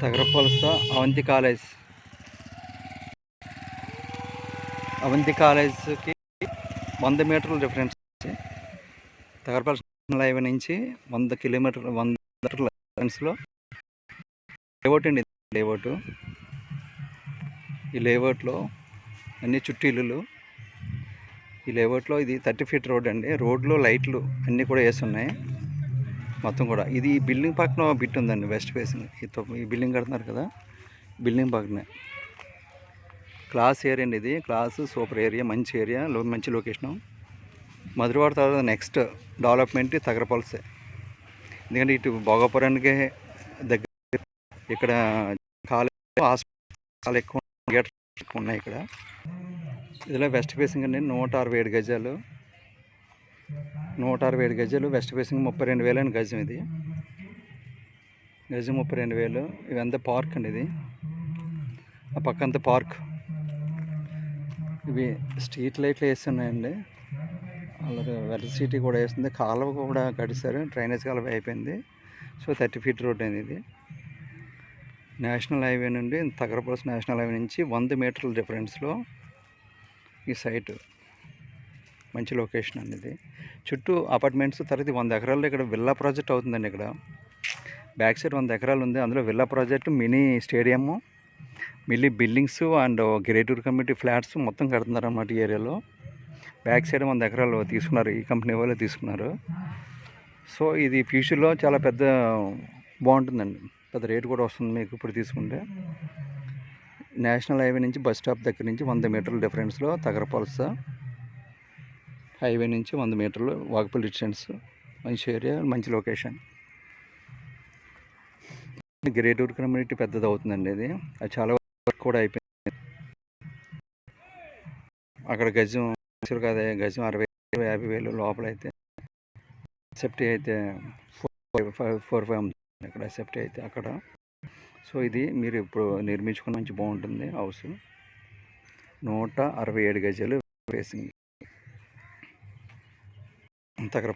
తగరపలస Avanthi college. Avanthi కాలేజ్కి వంద మీటర్ల డిఫరెన్స్. తగరపలస హైవే నుంచి వంద కిలోమీటర్ల వంద మీటర్ల డిఫరెన్స్లో లేఅవుట్ అండి లేఅవుట్. ఈ లేఅవుట్లో అన్ని చుట్టూ ఇల్లులు. ఈ లేఅవుట్లో ఇది థర్టీ ఫీట్ రోడ్ అండి. రోడ్లో లైట్లు అన్నీ కూడా వేసి ఉన్నాయి. మొత్తం కూడా. ఇది ఈ బిల్డింగ్ పక్కన బిట్ ఉందండి వెస్ట్ ఫేసింగ్. ఈ బిల్డింగ్ కడుతున్నారు కదా బిల్డింగ్ పక్కనే. క్లాస్ ఏరియా అండి ఇది. క్లాస్ సూపర్ ఏరియా మంచి ఏరియా లో మంచి లొకేషను. మధురవాడ తర్వాత నెక్స్ట్ డెవలప్మెంట్ తగరపల్సే. ఎందుకంటే ఇటు భోగాపురానికి దగ్గర ఇక్కడ కాలేజ్ హాస్పిటల్ ఎక్కువ గేట్ ఎక్కువ ఉన్నాయి ఇక్కడ. ఇదిలో వెస్ట్ ఫేసింగ్ అండి నూట అరవై ఏడు గజాలు. నూట అరవై ఏడు గజాలు వెస్ట్ ఫేసింగ్ ముప్పై రెండు వేలు అండి గజం ఇది. గజం ముప్పై రెండు వేలు. ఇవంతా పార్క్ అండి ఇది. ఆ పక్కంతా పార్క్. ఇవి స్ట్రీట్ లైట్లు వేసి ఉన్నాయండి అలాగే వెలసిటీ కూడా వేస్తుంది. కాలువ కూడా కడిసారు డ్రైనేజ్ కాలువ అయిపోయింది. సో థర్టీ ఫీట్ రోడ్ అండి ఇది. నేషనల్ హైవే నుండి తగరపల్స్ నేషనల్ హైవే నుంచి వంద మీటర్ల డిఫరెన్స్లో ఈ సైటు. మంచి లొకేషన్ అండి ఇది. చుట్టూ అపార్ట్మెంట్స్ తర్వాత వంద ఎకరాల్లో ఇక్కడ విల్లా ప్రాజెక్ట్ అవుతుందండి ఇక్కడ. బ్యాక్ సైడ్ వంద ఎకరాలు ఉంది. అందులో విల్లా ప్రాజెక్ట్ మినీ స్టేడియము మిల్లీ బిల్డింగ్స్ అండ్ గ్రేటూర్ కమ్యూనిటీ ఫ్లాట్స్ మొత్తం కడుతున్నారన్నమాట ఈ ఏరియాలో. బ్యాక్ సైడ్ వంద ఎకరాలు తీసుకున్నారు. ఈ కంపెనీ వాళ్ళు తీసుకున్నారు. సో ఇది ఫ్యూచర్లో చాలా పెద్ద బాగుంటుందండి. పెద్ద రేట్ కూడా వస్తుంది మీకు ఇప్పుడు తీసుకుంటే. నేషనల్ హైవే నుంచి బస్ స్టాప్ దగ్గర నుంచి వంద మీటర్ల డిఫరెన్స్లో తగరపల్స. హైవే నుంచి వంద మీటర్లు వాకబుల్ డిస్టెన్స్ మంచి ఏరియా మంచి లొకేషన్. గ్రేటూర్ కమ్యూనిటీ పెద్దది అవుతుందండి ఇది. అది చాలా వర్క్ కూడా అయిపోయింది. అక్కడ గజం యాక్చువల్ కాదు గజం అరవై యాభై వేలు లోపల అయితే సేఫ్టీ అయితే ఫోర్ ఫైవ్ ఫోర్ ఫైవ్ అక్కడ సేఫ్టీ అయితే అక్కడ. సో ఇది మీరు ఇప్పుడు నిర్మించుకున్న మంచి బాగుంటుంది హౌస్. నూట అరవై ఏడు గజాలు వేసింది. దగ్గర